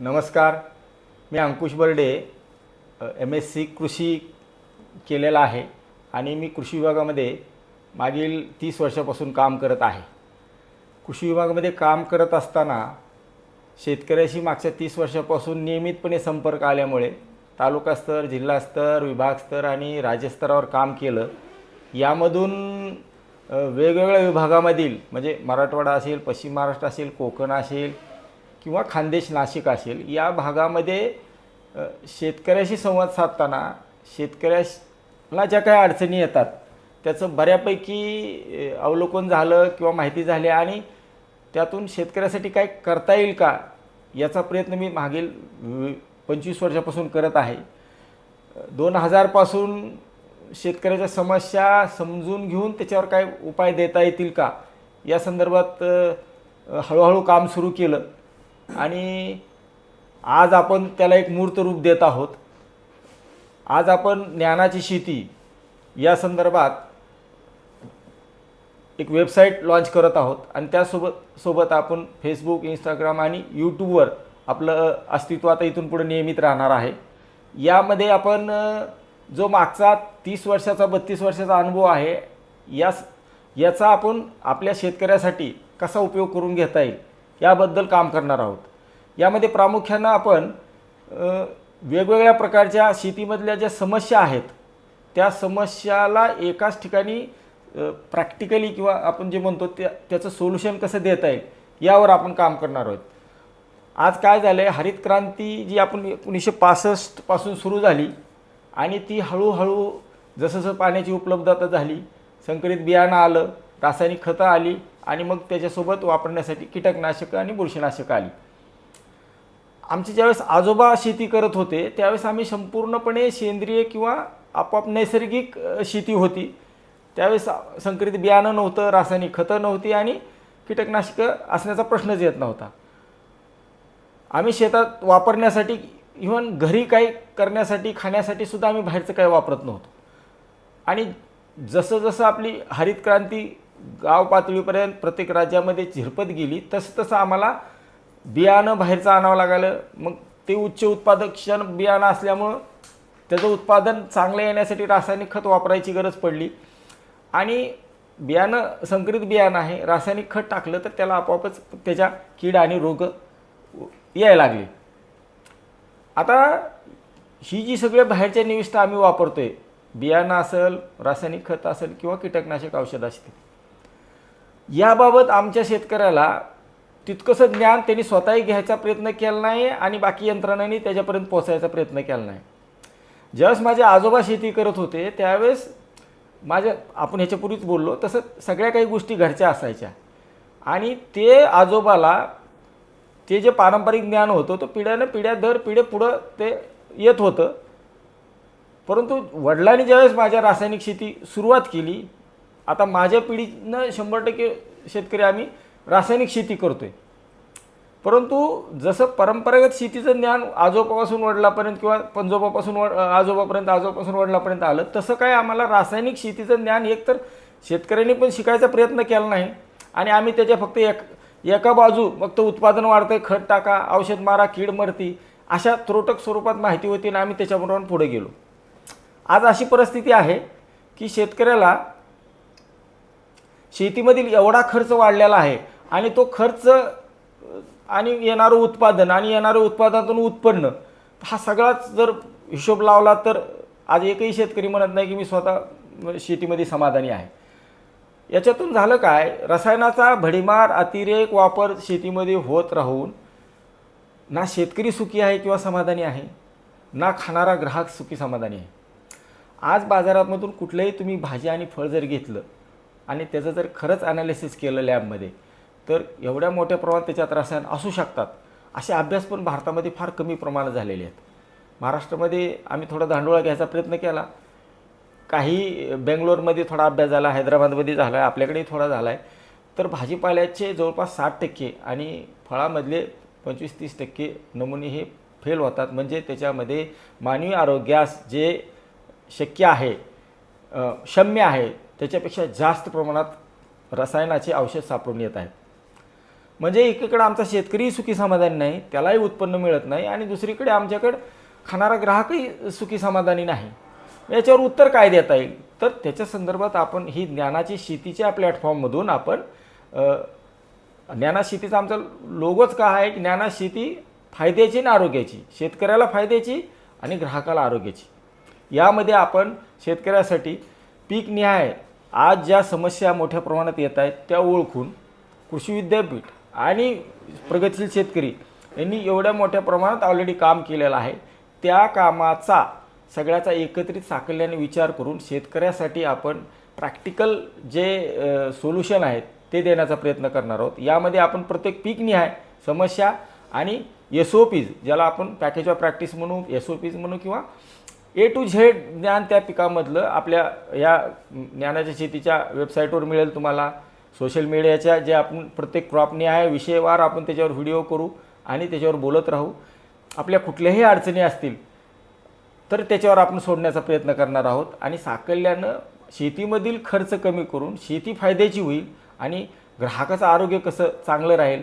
नमस्कार. मी Ankush Barde M S C कृषी केलेला आहे आणि मी कृषी विभागामध्ये मागील तीस वर्षापासून काम करत आहे. कृषी विभागामध्ये काम करत असताना शेतकऱ्याशी मागच्या तीस वर्षापासून नियमितपणे संपर्क आल्यामुळे तालुकास्तर जिल्हास्तर विभागस्तर आणि राज्यस्तरावर काम केलं. यामधून वेगवेगळ्या विभागामधील म्हणजे मराठवाडा असेल पश्चिम महाराष्ट्र असेल कोकण असेल किंवा खानदेश नाशिक असेल या भागामध्ये शेतकऱ्याशी संवाद साधताना शेतकऱ्याला ज्या काही अडचणी येतात त्याचं बऱ्यापैकी अवलोकन झालं किंवा माहिती झाली आणि त्यातून शेतकऱ्यासाठी काय करता येईल का याचा प्रयत्न मी मागील पंचवीस वर्षापासून करत आहे. दोन हजारपासून शेतकऱ्याच्या समस्या समजून घेऊन त्याच्यावर काय उपाय देता येतील का या संदर्भात हळूहळू काम सुरू केलं. आणि आज आपण त्याला एक मूर्त रूप देत आहोत. आज आपण ज्ञानाची शेती या संदर्भात एक वेबसाईट लॉन्च करत आहोत आणि त्यासोबत सोबत आपण फेसबुक इंस्टाग्राम आणि यूट्यूबवर आपलं अस्तित्व आता इथून पुढे नियमित राहणार आहे. यामध्ये आपण जो मागचा तीस वर्षाचा बत्तीस वर्षाचा अनुभव आहे यास याचा आपण आपल्या शेतकऱ्यासाठी कसा उपयोग करून घेता येईल? याबद्दल काम करणार आहोत. यामध्ये प्रामुख्यानं आपण वेगवेगळ्या प्रकारच्या शेतीमधल्या ज्या समस्या आहेत त्या समस्याला एकाच ठिकाणी प्रॅक्टिकली किंवा आपण जे म्हणतो त्या त्याचं सोल्युशन कसं देता येईल यावर आपण काम करणार आहोत. आज काय झालं आहे हरित क्रांती जी आपण एकोणीसशे पासष्टपासून सुरू झाली आणि ती हळूहळू जसं जसं पाण्याची उपलब्धता झाली संकरित बियाणं आलं रासायनिक खतं आली आणि मग त्याच्यासोबत वापरण्यासाठी कीटकनाशकं आणि बुरशीनाशकं आली. आमचे ज्यावेळेस आजोबा शेती करत होते त्यावेळेस आम्ही संपूर्णपणे सेंद्रिय किंवा आपोआप नैसर्गिक शेती होती. त्यावेळेस संकरित बियाणं नव्हतं रासायनिक खतं नव्हती आणि कीटकनाशकं असण्याचा प्रश्नच येत नव्हता. आम्ही शेतात वापरण्यासाठी इव्हन घरी काही करण्यासाठी खाण्यासाठी सुद्धा आम्ही बाहेरचं काही वापरत नव्हतो. आणि जसं जसं आपली हरित क्रांती गाव पातळीपर्यंत प्रत्येक राज्यामध्ये झिरपत गेली तसं तसं आम्हाला बियाणं बाहेरचं आणावं लागलं. मग ते उच्च उत्पादक क्षण बियाणं असल्यामुळं त्याचं उत्पादन चांगलं येण्यासाठी रासायनिक खत वापरायची गरज पडली. आणि बियाणं संकरित बियाणं आहे रासायनिक खत टाकलं तर त्याला आपोआपच त्याच्या कीड आणि रोग यायला लागले. आता ही जी सगळ्या बाहेरच्या निविष्ठा आम्ही वापरतो आहे बियाणं असेल रासायनिक खत असेल किंवा कीटकनाशक औषध असतील याबाबत आमच्या शेतकऱ्याला तितकंसं ज्ञान त्यांनी स्वतःही घ्यायचा प्रयत्न केला नाही आणि बाकी यंत्रणांनी त्याच्यापर्यंत पोचायचा प्रयत्न केला नाही. ज्यावेळेस माझे आजोबा शेती करत होते त्यावेळेस माझ्या आपण ह्याच्यापूर्वीच बोललो तसं सगळ्या काही गोष्टी घरच्या असायच्या. आणि ते आजोबाला ते जे पारंपरिक ज्ञान होतं तो पिढ्यानं पिढ्या दर पिढे पुढं ते येत होतं. परंतु वडिलांनी ज्यावेळेस माझ्या रासायनिक शेती सुरुवात केली आता माझ्या पिढीनं शंभर टक्के शेतकरी आम्ही रासायनिक शेती करतोय. परंतु जसं परंपरागत शेतीचं ज्ञान आजोबापासून वडिलापर्यंत किंवा पंजोबापासून वड आजोबापर्यंत आजोबापासून वडिलापर्यंत आलं तसं काय आम्हाला रासायनिक शेतीचं ज्ञान एकतर शेतकऱ्यांनी पण शिकायचा प्रयत्न केला नाही आणि आम्ही त्याच्या फक्त एक एका बाजू फक्त उत्पादन वाढतंय खत टाका औषध मारा कीड मरती अशा त्रोटक स्वरूपात माहिती होती आणि आम्ही त्याच्याबरोबर पुढे गेलो. आज अशी परिस्थिती आहे की शेतकऱ्याला शेतीमधील एवढा खर्च वाढलेला आहे आणि तो खर्च आणि येणारं उत्पादन आणि येणारं उत्पादनातून उत्पन्न हा सगळाच जर हिशोब लावला तर आज एकही शेतकरी म्हणत नाही की मी स्वतः शेतीमध्ये समाधानी आहे. याच्यातून झालं काय? रसायनाचा भडीमार अतिरेक वापर शेतीमध्ये होत राहून ना शेतकरी सुखी आहे किंवा समाधानी आहे ना खाणारा ग्राहक सुखी समाधानी आहे. आज बाजारामधून कुठलंही तुम्ही भाजी आणि फळ जर घेतलं आणि त्याचं जर खरंच ॲनालिसिस केलं लॅबमध्ये तर एवढ्या मोठ्या प्रमाणात त्याच्यात रसायन असू शकतात. असे अभ्यास पण भारतामध्ये फार कमी प्रमाणात झालेले आहेत. महाराष्ट्रामध्ये आम्ही थोडा धांडोळा घ्यायचा प्रयत्न केला. काही बेंगलोरमध्ये थोडा अभ्यास झाला हैदराबादमध्ये झाला आहे आपल्याकडेही थोडा झाला आहे तर भाजीपाल्याचे जवळपास साठ टक्के आणि फळामधले पंचवीस तीस टक्के नमुने हे फेल होतात. म्हणजे त्याच्यामध्ये मानवी आरोग्यास जे शक्य आहे शम्य आहे त्याच्यापेक्षा जास्त प्रमाणात रसायनाचे औषध सापडून येत आहेत. म्हणजे एकीकडे आमचा शेतकरी सुखी समाधानी नाही त्यालाही उत्पन्न मिळत नाही आणि दुसरीकडे आमच्याकडं खाणारा ग्राहकही सुखी समाधानी नाही. याच्यावर उत्तर काय देता येईल? तर त्याच्या संदर्भात आपण ही ज्ञानाची शेतीच्या प्लॅटफॉर्ममधून आपण ज्ञाना शेतीचा आमचा लोगोच का आहे? की ज्ञाना शेती फायद्याची आणि आरोग्याची. शेतकऱ्याला फायद्याची आणि ग्राहकाला आरोग्याची. यामध्ये आपण शेतकऱ्यासाठी पीक न्याय आज ज्या समस्या मोठ्या प्रमाणात येत आहेत त्या ओळखून कृषी विद्यापीठ आणि प्रगतशील शेतकरी यांनी एवढ्या मोठ्या प्रमाणात ऑलरेडी काम केलेलं आहे. त्या कामाचा सगळ्याचा एकत्रित साकल्याने विचार करून शेतकऱ्यासाठी आपण प्रॅक्टिकल जे सोल्युशन आहेत ते देण्याचा प्रयत्न करणार आहोत. यामध्ये आपण प्रत्येक पीकनिहाय समस्या आणि एस ओ पीज ज्याला आपण पॅकेज ऑफ प्रॅक्टिस म्हणू एस ओ पीज म्हणू किंवा ए टू झेड ज्ञान त्या पिकामधलं आपल्या या ज्ञानाच्या शेतीच्या वेबसाईटवर मिळेल तुम्हाला. सोशल मीडियाच्या जे आपण प्रत्येक क्रॉपने आहे विषयवार आपण त्याच्यावर व्हिडिओ करू आणि त्याच्यावर बोलत राहू. आपल्या कुठल्याही अडचणी असतील तर त्याच्यावर आपण सोडण्याचा प्रयत्न करणार आहोत. आणि साकल्यानं शेतीमधील खर्च कमी करून शेती फायद्याची होईल आणि ग्राहकाचं आरोग्य कसं चांगलं राहील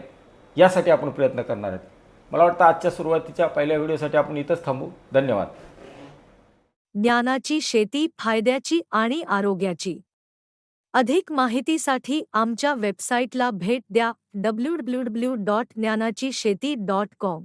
यासाठी आपण प्रयत्न करणार आहोत. मला वाटतं आजच्या सुरुवातीच्या पहिल्या व्हिडिओसाठी आपण इथंच थांबू. धन्यवाद. ज्ञानाची शेती फायद्याची आणि आरोग्याची. अधिक माहितीसाठी आमच्या वेबसाईटला भेट द्या डब्ल्यू डब्ल्यू डब्ल्यू डॉट ज्ञानाची शेती डॉट कॉम